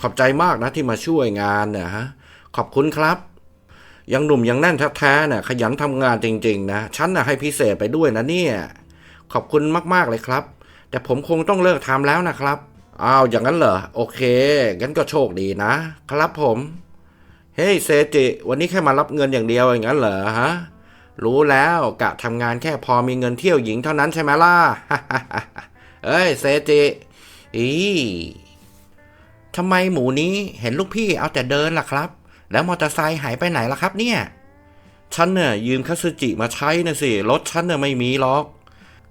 ขอบใจมากนะที่มาช่วยงานเนี่ยฮะขอบคุณครับ ยังหนุ่มยังแน่นแท้ๆน่ะขยันทำงานจริง ๆ นะฉันน่ะให้พิเศษไปด้วยนะเนี่ย ขอบคุณมากๆเลยครับ แต่ผมคงต้องเลิกทำแล้วนะครับอ้าวอย่างนั้นเหรอโอเคงั้นก็โชคดีนะ ครับผม เฮ้ยเซจิ วันนี้แค่มารับเงินอย่างเดียวอย่างนั้นเหรอฮะรู้แล้วกะทำงานแค่พอมีเงินเที่ยวหญิงเท่านั้นใช่ไหมล่ะ เอ้ยเซจิอี ทำไมหมูนี้เห็นลูกพี่เอาแต่เดินล่ะครับ แล้วมอเตอร์ไซค์หายไปไหนล่ะครับเนี่ย ฉันเนี่ยยืมคาสจิมาใช้นะสิ รถฉันเนี่ยไม่มีหรอก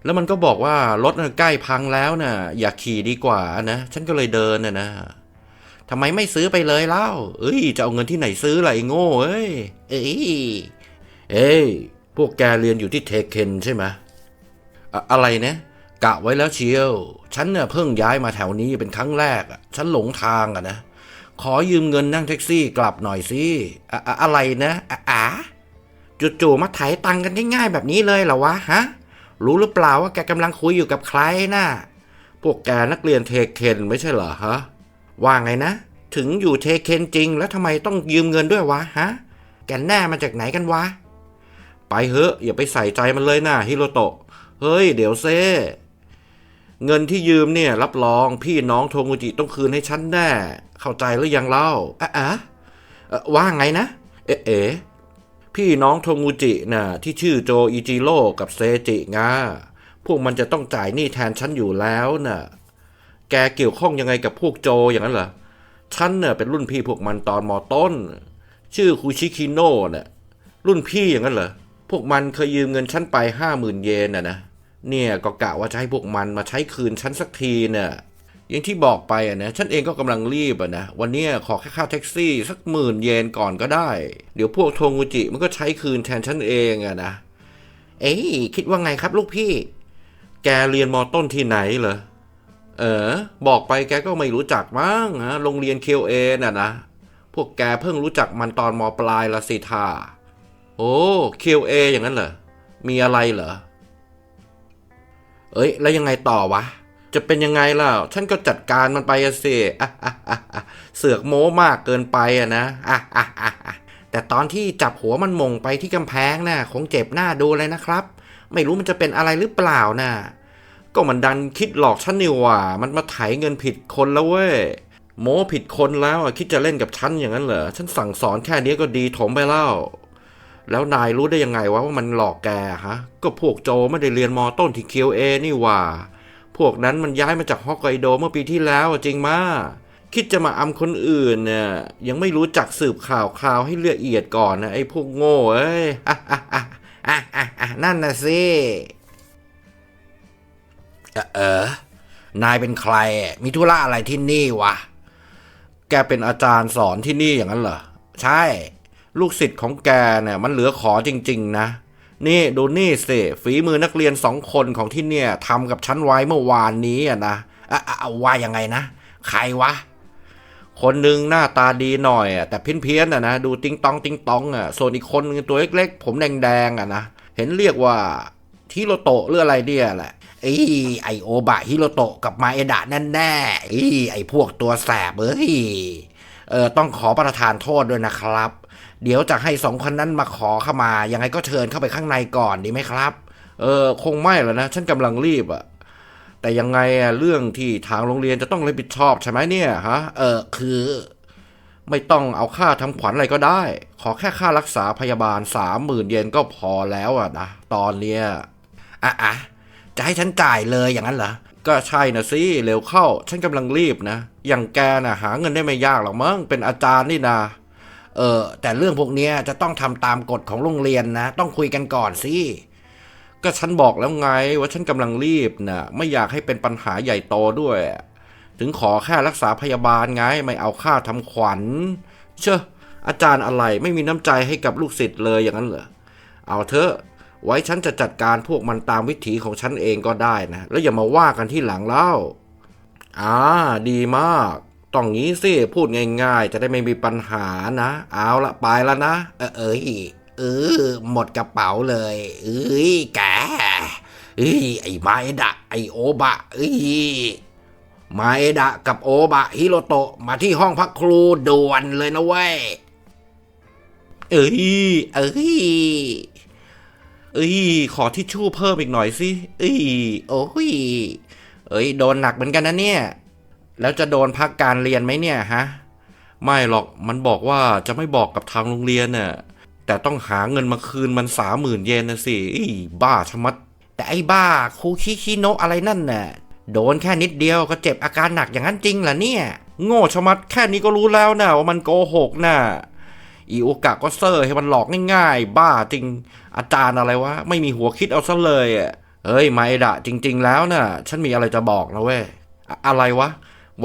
แล้วมันก็บอกว่ารถน่ะใกล้พังแล้วน่ะ อย่าขี่ดีกว่านะ ฉันก็เลยเดินน่ะนะทำไมไม่ซื้อไปเลยเล่า เอ้ย จะเอาเงินที่ไหนซื้อล่ะไอ้โง่เอ้ย เอ้ย เอ้ย พวกแกเรียนอยู่ที่เทคเคนใช่ไหมอะอะไรนะ กะไว้แล้วเชียว ฉันเนี่ยเพิ่งย้ายมาแถวนี้เป็นครั้งแรกอะฉันหลงทางอะนะ ขอยืมเงินนั่งแท็กซี่กลับหน่อยสิอะอะไรนะอะอะจู่ๆมาไถ่ายตังกันง่ายๆแบบนี้เลยเหรอวะฮะ รู้หรือเปล่าว่าแกกำลังคุยอยู่กับใครน่ะพวกแกนักเรียนเทเคนไม่ใช่เหรอฮะ ว่าไงนะ ถึงอยู่เทเคนจริงแล้วทำไมต้องยืมเงินด้วยวะฮะ แกแน่มาจากไหนกันวะ ไปเถอะอย่าไปใส่ใจมันเลยนะฮิโรโตะ เฮ้ย เดี๋ยวเซ่ เงินที่ยืมเนี่ยรับรองพี่น้องโทงุจิต้องคืนให้ฉันแน่เข้าใจหรือยังเล่าอะอะว่าไงนะ เอ๊ะเอ๋พี่น้องโทงุจิน่ะที่ชื่อโจอิจิโร่กับเซจิงาพวกมันจะต้องจ่ายหนี้แทนฉันอยู่แล้วน่ะ แกเกี่ยวข้องยังไงกับพวกโจอย่างนั้นเหรอฉันเนี่ยเป็นรุ่นพี่พวกมันตอนมอต้น ชื่อคูชิคิโน่น่ะรุ่นพี่อย่างนั้นเหรอพวกมันเคยยืมเงินฉันไปห้าหมื่นเยนน่ะนะ เนี่ยก็กะว่าจะให้พวกมันมาใช้คืนฉันสักทีเนี่ยอย่างที่บอกไปอะนะฉันเองก็กำลังรีบอะนะวันนี้ขอแค่ค่าแท็กซี่สักหมื่นเยนก่อนก็ได้ เดี๋ยวพวกโทงูจิมันก็ใช้คืนแทนฉันเองอะนะเอ้ยคิดว่าไงครับลูกพี่ แกเรียนมอต้นที่ไหนเหรอเออ บอกไปแกก็ไม่รู้จักมั้งฮะโรงเรียน QA น่ะนะพวกแกเพิ่งรู้จักมันตอนมปลายละสิท่าโอ้ QA อย่างนั้นเหรอมีอะไรเหรอ เอ้ย แล้วยังไงต่อวะ จะเป็นยังไงล่ะ ฉันก็จัดการมันไปอะสิเสือกโม้มากเกินไปอะนะแต่ตอนที่จับหัวมันมงไปที่กำแพงน่ะคงเจ็บหน้าดูเลยนะครับ ไม่รู้มันจะเป็นอะไรหรือเปล่าน่ะก็มันดันคิดหลอกฉันนี่หว่า มันมาไถเงินผิดคนแล้วเว้ยโม้ผิดคนแล้วคิดจะเล่นกับฉันอย่างนั้นเหรอ ฉันสั่งสอนแค่นี้ก็ดีถมไปแล้ว แล้วนายรู้ได้ยังไงวะว่ามันหลอกแกฮะ ก็พวกโจไม่ได้เรียนมอต้นที่เคียวเอนี่ว่า พวกนั้นมันย้ายมาจากฮอกไกโดเมื่อปีที่แล้วจริงมาคิดจะมาอำคนอื่นเนี่ยยังไม่รู้จักสืบข่าวคราวให้ละเอียดก่อนนะไอ้พวกโง่เอ้ยอะอะอะอะอะอะนั่นนะสิเอ่อเออ นายเป็นใคร มีธุระอะไรที่นี่วะ แกเป็นอาจารย์สอนที่นี่อย่างนั้นเหรอ ใช่ ลูกศิษย์ของแกเนี่ยมันเหลือขอจริง ๆ นะ นี่ดูนี่สิฝีมือนักเรียนสองคนของที่เนี่ยทำกับฉันไว้เมื่อวานนี้อะนะอะอะว่ายังไงนะ ใครวะ คนหนึ่งหน้าตาดีหน่อยแต่เพี้ยนๆอะนะดูติงตองติงตองอะส่วนอีกคนนึงตัวเล็กๆ ผมแดงๆอะนะเห็นเรียกว่าทิโรโตะหรืออะไรเนี่ยแหละไอ้ไอโอบะฮิโรโตะกับมาเอดะแน่แน่ๆไอ้ไอพวกตัวแสบเอ้ยเออต้องขอประทานโทษด้วยนะครับ เดี๋ยวจะให้สองคนนั้นมาขอเข้ามา ยังไงก็เชิญเข้าไปข้างในก่อนดีไหมครับ เออคงไม่แล้วนะ ฉันกำลังรีบอะแต่ยังไงอะเรื่องที่ทางโรงเรียนจะต้องรับผิดชอบใช่ไหมเนี่ยฮะ เออคือ ไม่ต้องเอาค่าทำขวัญอะไรก็ได้ ขอแค่ค่ารักษาพยาบาลสามหมื่นเยนก็พอแล้วอะนะตอนเนี้ยอะอะจะให้ฉันจ่ายเลยอย่างนั้นเหรอ ก็ใช่นะสิเร็วเข้า ฉันกำลังรีบนะ อย่างแกน่ะหาเงินได้ไม่ยากหรอกมั้งเป็นอาจารย์นี่นะ เออแต่เรื่องพวกนี้จะต้องทำตามกฎของโรงเรียนนะ ต้องคุยกันก่อนสิ ก็ฉันบอกแล้วไงว่าฉันกำลังรีบนะไม่อยากให้เป็นปัญหาใหญ่โตด้วย ถึงขอแค่รักษาพยาบาลไง ไม่เอาค่าทำขวัญ เชอะอาจารย์อะไรไม่มีน้ำใจให้กับลูกศิษย์เลยอย่างนั้นเหรอ เอาเถอะ ไว้ฉันจะจัดการพวกมันตามวิถีของฉันเองก็ได้นะ แล้วอย่ามาว่ากันที่หลังเล่าอ่าดีมาก ต้องงี้สิ พูดง่ายๆ จะได้ไม่มีปัญหานะ เอาละไปแล้วนะ เออเอ้ยเออหมดกระเป๋าเลย เอ้ยแกเอ้ยไอ้ไม้ดะ ไอโอบะเอ้ยมาเอดะกับโอบะฮิโรโตะมาที่ห้องพักครูด่วนเลยนะเว้ยเอ้ยเอ้ยเอ้ย ขอทิชชู่เพิ่มอีกหน่อยสิเอ้ยโอ้ยเอ้ย โดนหนักเหมือนกันนะเนี่ย แล้วจะโดนพักการเรียนไหมเนี่ยฮะ ไม่หรอกมันบอกว่าจะไม่บอกกับทางโรงเรียนน่ะแต่ต้องหาเงินมาคืนมันสามหมื่นเยนนะสิอีบ้าชะมัด แต่ไอ้บ้าครูคิคิโนะอะไรนั่นน่ะโดนแค่นิดเดียวก็เจ็บอาการหนักอย่างนั้นจริงเหรอเนี่ย โง่ชะมัดแค่นี้ก็รู้แล้วนะว่ามันโกหกน่ะอีโอกะก็เซอร์ให้มันหลอกง่ายๆ บ้าจริง อาจารย์อะไรวะ ไม่มีหัวคิดเอาซะเลยอะเอ้ยไมดะจริง ๆ แล้วน่ะ ฉันมีอะไรจะบอกนะเว้ยออะไรวะ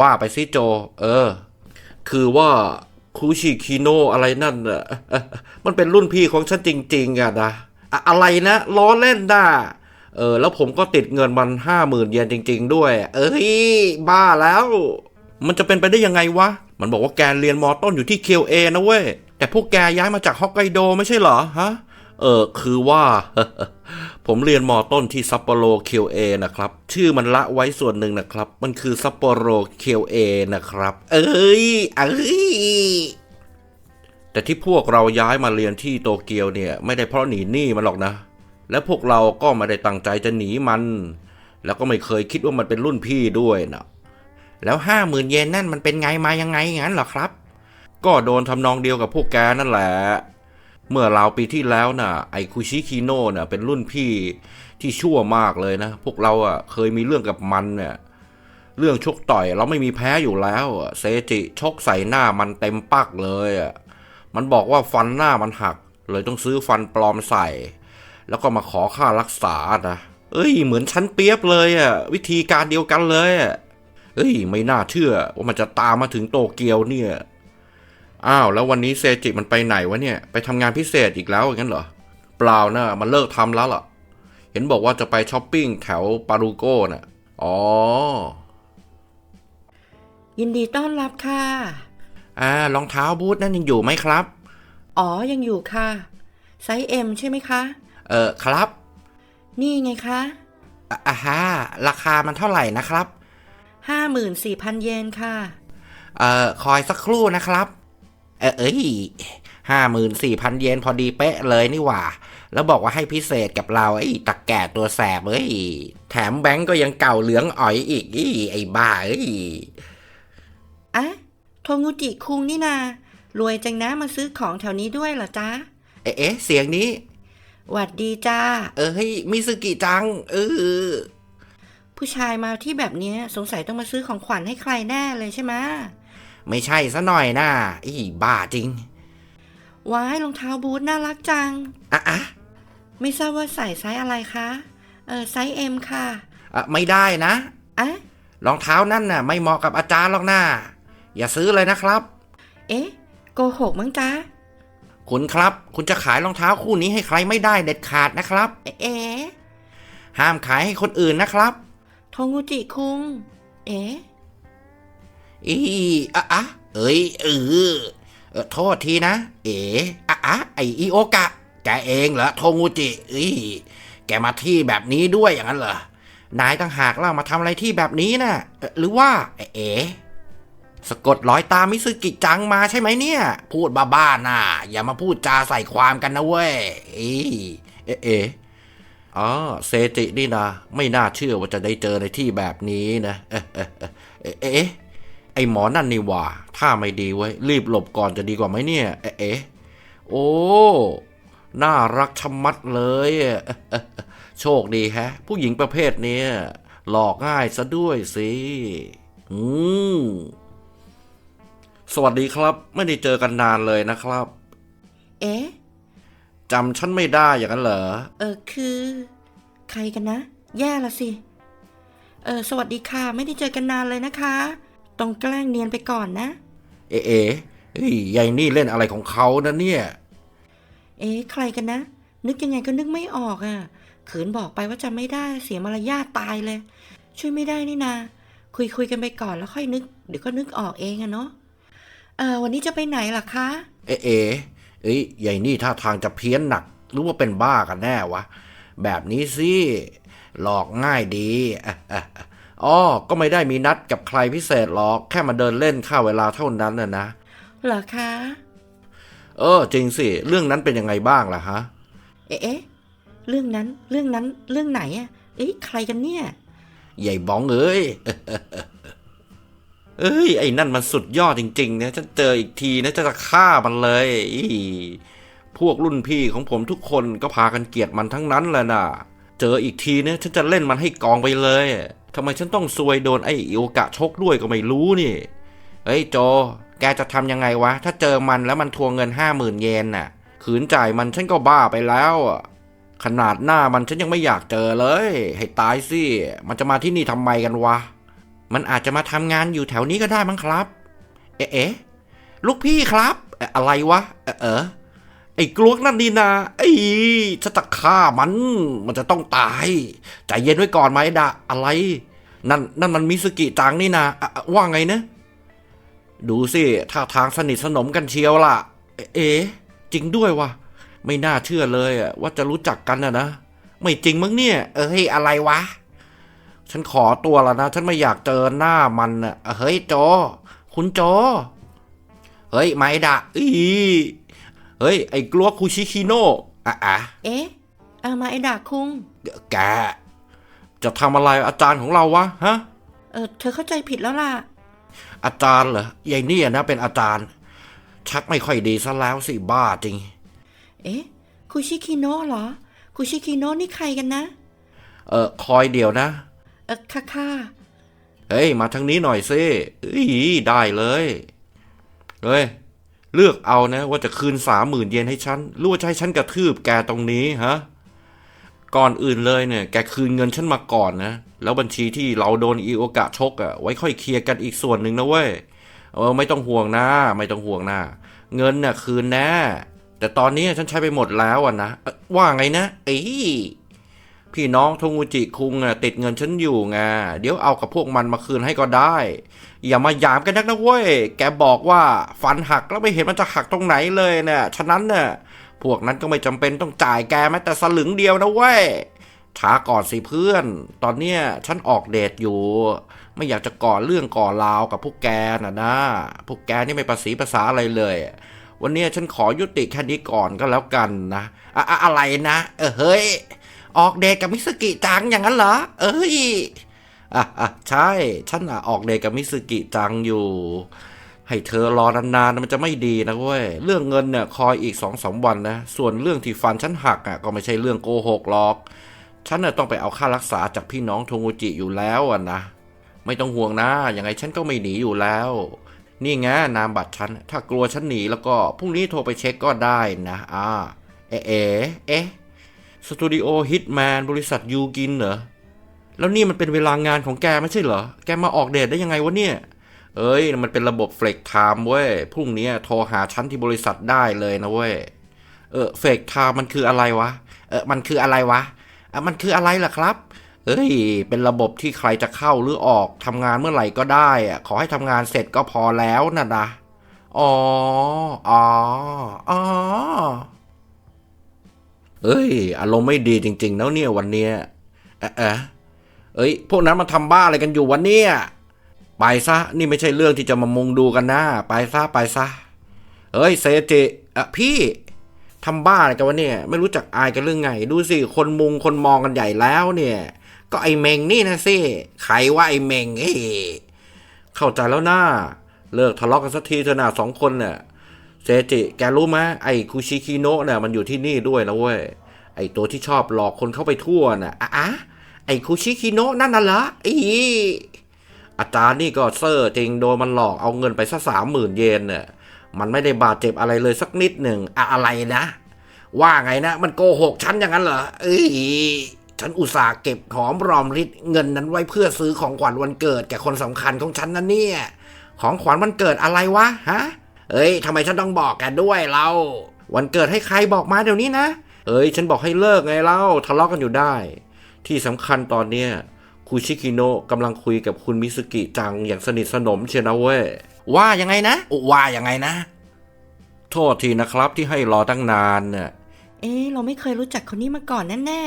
ว่าไปสิโจ เออ คือว่าคูชิคิโนอะไรนั่นน่ะมันเป็นรุ่นพี่ของฉันจริง ๆอะนะอะอะไรนะล้อเล่นน่ะเออ แล้วผมก็ติดเงินมันห้าหมื่นเยนจริง ๆ ด้วย เอ้ย บ้าแล้ว มันจะเป็นไปได้ยังไงวะ มันบอกว่าแกเรียนมอต้นอยู่ที่เคียวเอนะเว้ย แต่พวกแกย้ายมาจากฮอกไกโดไม่ใช่เหรอฮะ เออคือว่า ผมเรียนมอต้นที่ซัปโปโรเคียวเอนะครับ ชื่อมันละไว้ส่วนหนึ่งนะครับ มันคือซัปโปโรเคียวเอนะครับ เอ้ยเอ้ยแต่ที่พวกเราย้ายมาเรียนที่โตเกียวเนี่ย ไม่ได้เพราะหนีหนี้มันหรอกนะ และพวกเราก็ไม่ได้ตั้งใจจะหนีมัน แล้วก็ไม่เคยคิดว่ามันเป็นรุ่นพี่ด้วยนะแล้วห้าหมื่นเยนนั่นมันเป็นไงมายังไงงั้นเหรอครับ ก็โดนทำนองเดียวกับพวกแกนั่นแหละ เมื่อราวปีที่แล้วน่ะไอคุชิคิโนะน่ะเป็นรุ่นพี่ที่ชั่วมากเลยนะ พวกเราอะเคยมีเรื่องกับมันเนี่ยเรื่องชกต่อยเราไม่มีแพ้อยู่แล้วเซจิชกใส่หน้ามันเต็มปักเลยอะมันบอกว่าฟันหน้ามันหัก เลยต้องซื้อฟันปลอมใส่ แล้วก็มาขอค่ารักษานะเอ้ย เหมือนชั้นเปียบเลยอะวิธีการเดียวกันเลยอะเอ้ย ไม่น่าเชื่อว่ามันจะตามมาถึงโตเกียวเนี่ย อ้าวแล้ววันนี้เซจิมันไปไหนวะเนี่ย ไปทำงานพิเศษอีกแล้วอย่างนั้นเหรอ เปล่านะมันเลิกทำแล้วล่ะ เห็นบอกว่าจะไปช้อปปิ้งแถวปารูโก้น่ะ อ๋อ ยินดีต้อนรับค่ะ อ่ารองเท้าบูทนั่นยังอยู่ไหมครับ อ๋อ ยังอยู่ค่ะ ไซส์เอ็มใช่ไหมคะ เออครับ นี่ไงคะอะอ่าฮะราคามันเท่าไหร่นะครับ ห้าหมื่นสี่พันเยนค่ะ เอ่อ คอยสักครู่นะครับ เออเอ้ยห้าหมื่นสี่พันเยนพอดีเป๊ะเลยนี่หว่า แล้วบอกว่าให้พิเศษกับเราไอ้ตักแก่ตัวแสบเอ้ย แถมแบงก์ก็ยังเก่าเหลืองอ๋อยอีกอีไอ้บ้าเอ้ยอะโทงูจิคุงนี่นารวยจังนะมาซื้อของแถวนี้ด้วยเหรอจ๊ะ เอ๊ะเอ๊ะเสียงนี้หวัดดีจ้า เออเฮ้ยมิซึกิจัง เออ ผู้ชายมาที่แบบเนี้ยสงสัยต้องมาซื้อของขวัญให้ใครแน่เลยใช่ไหมะ ไม่ใช่ซะหน่อยนะไอ้บ้าจริง ว้ายรองเท้าบูทน่ารักจัง อะอะไม่ทราบว่าใส่ไซส์อะไรคะ เออไซส์เอ็มค่ะ อะไม่ได้นะ อะรองเท้านั่นน่ะ ไม่เหมาะกับอาจารย์หรอกนะอย่าซื้อเลยนะครับ เอ๊ะ โกหกมั้งจ๊ะ คุณครับ คุณจะขายรองเท้าคู่นี้ให้ใครไม่ได้เด็ดขาดนะครับ เอ๊ะเอ๊ะห้ามขายให้คนอื่นนะครับ โทงูจิคุง เอ๊ะ อีอะอะเอ้ยเออโทษทีนะ เอ๋อะอะไออีโอกะ แกเองเหรอโทงูจิอีแกมาที่แบบนี้ด้วยอย่างนั้นเหรอนายตั้งหากเล่ามาทำอะไรที่แบบนี้นะ่ะหรือว่า เอ๋สะกดรอยตามมิซึกิจังมาใช่ไหมเนี่ย พูดบ้าๆน่ะอย่ามาพูดจาใส่ความกันนะเว้ยอีเอ๋เอ๋อ๋อเซจินี่นะไม่น่าเชื่อว่าจะได้เจอในที่แบบนี้นะ เอ๊ะ ไอหมอนั่นนี่หว่าถ้าไม่ดีไว้ยรีบหลบก่อนจะดีกว่าไหมเนี่ยเอ๊ะเอ๊ะโอ้ น่ารักชะมัดเลยอะโชคดีแฮะ ผู้หญิงประเภทเนี้ยหลอกง่ายซะด้วยสิ อืมสวัสดีครับ ไม่ได้เจอกันนานเลยนะครับ เอ๊ะจำฉันไม่ได้อย่างนั้นเหรอ เออคือ ใครกันนะ แย่ละสิ เออ สวัสดีค่ะ ไม่ได้เจอกันนานเลยนะคะ ต้องแกล้งเนียนไปก่อนนะ เอ๊ะเอ๊ะเฮ้ยยายนี่เล่นอะไรของเขานะเนี่ย เอ๊ะใครกันนะ นึกยังไงก็นึกไม่ออกอะ่ะขืนบอกไปว่าจำไม่ได้เสียมารยาทตายเลย ช่วยไม่ได้นี่นา คุยคุยกันไปก่อนแล้วค่อยนึก เดี๋ยวก็นึกออกเองอะเนาะเออวันนี้จะไปไหนล่ะคะ เอ๊ะเอ๊ะเอ้ยยายนี่ท่าทางจะเพี้ยนหนักหรือว่าเป็นบ้ากันแน่วะ แบบนี้สิ หลอกง่ายดี อะอะอะอ๋อก็ไม่ได้มีนัดกับใครพิเศษหรอก แค่มาเดินเล่นข้าเวลาเท่านั้นน่ะนะ เหรอคะ เออ จริงสิ เรื่องนั้นเป็นยังไงบ้างล่ะฮะ เอ๊ะเอ๊ะเรื่องนั้น เรื่องนั้น เรื่องไหนอะเอ๊ะใครกันเนี่ย ใหญ่บ้องเอ้ย เอ้ย ไอ้นั่นมันสุดยอดจริงๆนะฉันเจออีกทีนะจะจะฆ่ามันเลยอีพวกรุ่นพี่ของผมทุกคนก็พากันเกลียดมันทั้งนั้นแหละนะเจออีกทีเนี่ยฉันจะเล่นมันให้กองไปเลย ทำไมฉันต้องซวยโดนไอ้อิวกะชกด้วยก็ไม่รู้นี่ เฮ้ยโจ แกจะทำยังไงวะ ถ้าเจอมันแล้วมันทวงเงินห้าหมื่นเยนน่ะ ขืนจ่ายมันฉันก็บ้าไปแล้วขนาดหน้ามันฉันยังไม่อยากเจอเลย ให้ตายสิ มันจะมาที่นี่ทำไมกันวะ มันอาจจะมาทำงานอยู่แถวนี้ก็ได้มั้งครับ เอ๊ะลูกพี่ครับ อะไรวะ เออ ไอ้กลวกนั่นดีนาไอ้ฉันจะฆ่ามัน มันจะต้องตายใจเย็นไว้ก่อนไหมดะอะไร นั่นนั่นมันมิสกิจังนี่นาอะะว่าไงนะ ดูสิท่าทางสนิทสนมกันเชียวล่ะ เอ๊ะเอ๊ะจริงด้วยวะไม่น่าเชื่อเลยอะว่าจะรู้จักกันนะนะ ไม่จริงมั้งเนี่ย เอ้ยอะไรวะ ฉันขอตัวแล้วนะ ฉันไม่อยากเจอหน้ามันอะเฮ้ยโจคุณโจเฮ้ย ไม่ดะอี เฮ้ย ไอ้กลัวคูชิคิโนะอะอะเอ๊ะเอามาไอ้ดาคุง แก จะทำอะไรอาจารย์ของเราวะฮะ เออเธอเข้าใจผิดแล้วล่ะ อาจารย์เหรอยายเนี่ยนะเป็นอาจารย์ ชักไม่ค่อยดีซะแล้วสิบ้าจริง เอ๊ะคุชิคิโนะเหรอ คุชิคิโนะนี่ใครกันนะ เออคอยเดี๋ยวนะ เออค่ะค่ะเฮ้ย มาทางนี้หน่อยสิเอ้ยได้เลย เฮ้ย เลือกเอานะว่าจะคืนสามหมื่นเยนให้ฉันหรือว่าจะให้ฉันกระทืบแกตรงนี้ฮะก่อนอื่นเลยเนี่ยแกคืนเงินฉันมาก่อนนะ แล้วบัญชีที่เราโดนอีโอกะชกอะ่ะไว้ค่อยเคลียร์กันอีกส่วนหนึ่งนะเว้ยเออไม่ต้องห่วงนะไม่ต้องห่วงนะเงินน่ะคืนแน่แต่ตอนนี้ฉันใช้ไปหมดแล้วอะนะว่าไงนะเอ้ พี่น้องทงูจิคุงอะติดเงินฉันอยู่ไงเดี๋ยวเอากับพวกมันมาคืนให้ก็ได้ อย่ามาหยามกันนักนะเว้ย แกบอกว่าฟันหักแล้วไม่เห็นมันจะหักตรงไหนเลยเนี่ย ฉะนั้นเนี่ยพวกนั้นก็ไม่จำเป็นต้องจ่ายแกแม้แต่สลึงเดียวนะเว้ยช้าก่อนสิเพื่อน ตอนเนี้ยฉันออกเดทอยู่ ไม่อยากจะก่อเรื่องก่อราวกับพวกแกนะนะ พวกแกนี่ไม่ประสีภาษาอะไรเลย วันนี้ฉันขอยุติแค่นี้ก่อนก็แล้วกันนะอะอะอะไรนะ เออเฮ้ย ออกเดทกับมิสกิจังอย่างนั้นเหรอ เอ้ยอะอะใช่ ฉันอะออกเดทกับมิสกิจังอยู่ ให้เธอรอนานๆมันจะไม่ดีนะเว้ย เรื่องเงินเนี่ยคอยอีกสองสามวันนะ ส่วนเรื่องที่ฟันฉันหักอะก็ไม่ใช่เรื่องโกหกหรอก ฉันน่ะต้องไปเอาค่ารักษาจากพี่น้องโทงูจิอยู่แล้วอะนะ ไม่ต้องห่วงนะยังไงฉันก็ไม่หนีอยู่แล้วนี่ไงนามบัตรฉัน ถ้ากลัวฉันหนีแล้วก็พรุ่งนี้โทรไปเช็คก็ได้นะอ่าเอ๊เอ๊เอ๊ะ สตูดิโอฮิตแมนบริษัทยูกินเหรอ แล้วนี่มันเป็นเวลางานของแกไม่ใช่เหรอ แกมาออกเดทได้ยังไงวะเนี่ย เอ้ย มันเป็นระบบเฟกไทม์เว้ย พรุ่งนี้โทรหาฉันที่บริษัทได้เลยนะเว้ย เออเฟกไทม์มันคืออะไรวะ เออมันคืออะไรวะอะมันคืออะไรล่ะครับ เอ้ย เป็นระบบที่ใครจะเข้าหรือออกทำงานเมื่อไหร่ก็ได้อะขอให้ทำงานเสร็จก็พอแล้วนะนะอ๋อ อ๋อ อ๋อ เอ้ย อารมณ์ไม่ดีจริง ๆ แล้วเนี่ยวันเนี้ยเอ๊ะเอ๊ะเอ้ย พวกนั้นมาทำบ้าอะไรกันอยู่วันเนี้ยไปซะ นี่ไม่ใช่เรื่องที่จะมามุงดูกันนะ ไปซะ ไปซะ เอ้ย เซจิอะพี่ทำบ้าอะไรกันวะเนี่ย ไม่รู้จักอายกันเรื่องไง ดูสิ คนมุงคนมองกันใหญ่แล้วเนี่ย ก็ไอเมงนี่นะสิ ใครว่าไอเมงเอ้เข้าใจแล้วนะเลิกทะเลาะกันสักทีเถอะนะสองคนเนี่ย เซจิแกรู้ไหมไอ้คุชิคิโนะเนี่ยมันอยู่ที่นี่ด้วยนะเว้ย ไอ้ตัวที่ชอบหลอกคนเข้าไปทั่วน่ะอะอะไอ้คุชิคิโนะนั่นน่ะเหรออีอาจารย์นี่ก็เซอร์จริงโดนมันหลอกเอาเงินไปสักสามหมื่นเยนเนี่ยมันไม่ได้บาดเจ็บอะไรเลยสักนิดหนึ่งอะอะไรนะ ว่าไงนะ มันโกหกฉันอย่างนั้นเหรอเอ้ยฉันอุตส่าห์เก็บหอมรอมริดเงินนั้นไว้เพื่อซื้อของขวัญวันเกิดแก่คนสำคัญของฉันนะเนี่ย ของขวัญวันเกิดอะไรวะฮะ เอ้ยทำไมฉันต้องบอกแกด้วยเรา วันเกิดให้ใครบอกมาเดี๋ยวนี้นะ เอ้ย ฉันบอกให้เลิกไงเล่าทะเลาะกันอยู่ได้ ที่สำคัญตอนเนี้ยคุชิคิโนะกำลังคุยกับคุณมิสกิจังอย่างสนิทสนมเชียวนะเว้ย ว่ายังไงนะว่ายังไงนะ โทษทีนะครับที่ให้รอตั้งนานเนี่ยเอ๊ะเราไม่เคยรู้จักคนนี้มาก่อนแน่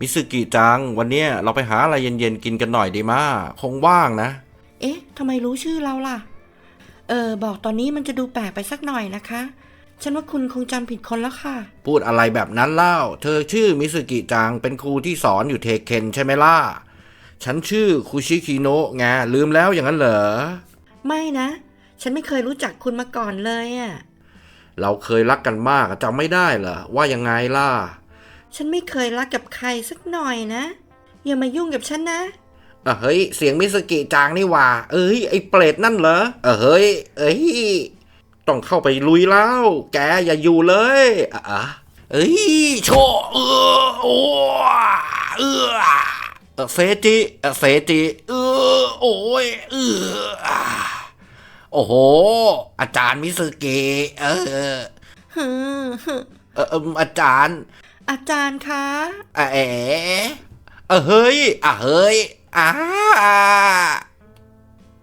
มิสึกิจัง วันเนี้ยเราไปหาอะไรเย็นๆกินกันหน่อยดีมาคงว่างนะ เอ๊ะทำไมรู้ชื่อเราล่ะ เออ บอกตอนนี้มันจะดูแปลกไปสักหน่อยนะคะ ฉันว่าคุณคงจำผิดคนแล้วค่ะ พูดอะไรแบบนั้นเล่า เธอชื่อมิสึกิจัง เป็นครูที่สอนอยู่เทเคนใช่ไหมล่ะ ฉันชื่อคุชิคิโนะไงลืมแล้วอย่างนั้นเหรอ ไม่นะ ฉันไม่เคยรู้จักคุณมาก่อนเลยอะ่ะ เราเคยรักกันมากจำไม่ได้เหรอ ว่ายังไงล่ะ ฉันไม่เคยรักกับใครสักหน่อยนะ อย่ามายุ่งกับฉันนะ อะเฮ้ย เสียงมิสกิจางนี่หว่า เอ้ย ไอ้เปรตนั่นเหรอ เออเฮ้ย เอ้ย ต้องเข้าไปลุยแล้ว แกอย่าอยู่เลยอะอะเอ้ยโชเออโอ้เออเออเซจิเออเซจิเออโอ้ยเอออะโอ้โห อาจารย์มิสกิเออฮึมฮึเออเอออาจารย์ อาจารย์คะอะเอ๋เออเฮ้ยอะเฮ้ย อ่า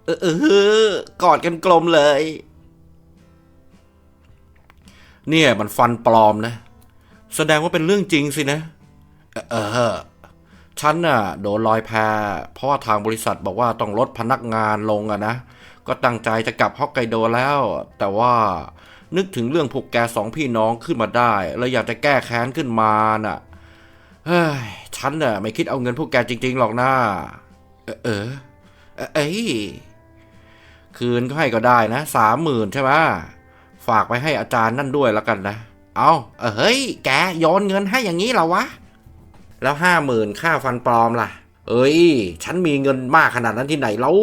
เออเออกอดกันกลมเลย เนี่ยมันฟันปลอมนะ แสดงว่าเป็นเรื่องจริงสินะ เออฉันน่ะโดนลอยแพเพราะว่าทางบริษัทบอกว่าต้องลดพนักงานลงอะนะ ก็ตั้งใจจะกลับฮอกไกโดแล้ว แต่ว่านึกถึงเรื่องพวกแกสองพี่น้องขึ้นมาได้ แล้วอยากจะแก้แค้นขึ้นมาน่ะ เฮ้ย ฉันน่ะไม่คิดเอาเงินพวกแกจริง ๆ หรอกนะเออเออ เอ้ยคืนก็ให้ก็ได้นะสามหมื่นใช่ไหมฝากไปให้อาจารย์นั่นด้วยแล้วกันนะ เอาเฮ้ย แกโยนเงินให้อย่างนี้เหรอวะ แล้วห้าหมื่นค่าฟันปลอมล่ะ เอ้ย ฉันมีเงินมากขนาดนั้นที่ไหนเล่า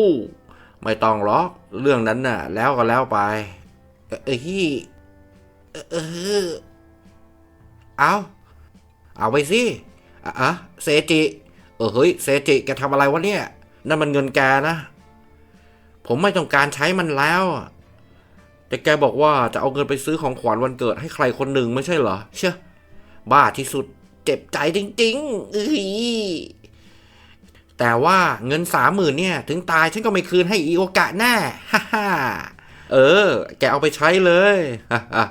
ไม่ต้องหรอก เรื่องนั้นน่ะ แล้วก็แล้วไป เอ้ยเออเอา เอาไปสิ อะเซจิเออเฮ้ยเซจิแกทำอะไรวะเนี่ย นั่นมันเงินแกนะ ผมไม่ต้องการใช้มันแล้ว แต่แกบอกว่าจะเอาเงินไปซื้อของขวัญวันเกิดให้ใครคนหนึ่งไม่ใช่เหรอ เชื่อบ้าที่สุดเจ็บใจจริงๆเอ้ยแต่ว่าเงินสามหมื่นเนี่ย ถึงตายฉันก็ไม่คืนให้อีโอกะแน่ฮ่าฮ่าเออ แกเอาไปใช้เลยฮ่าฮ่า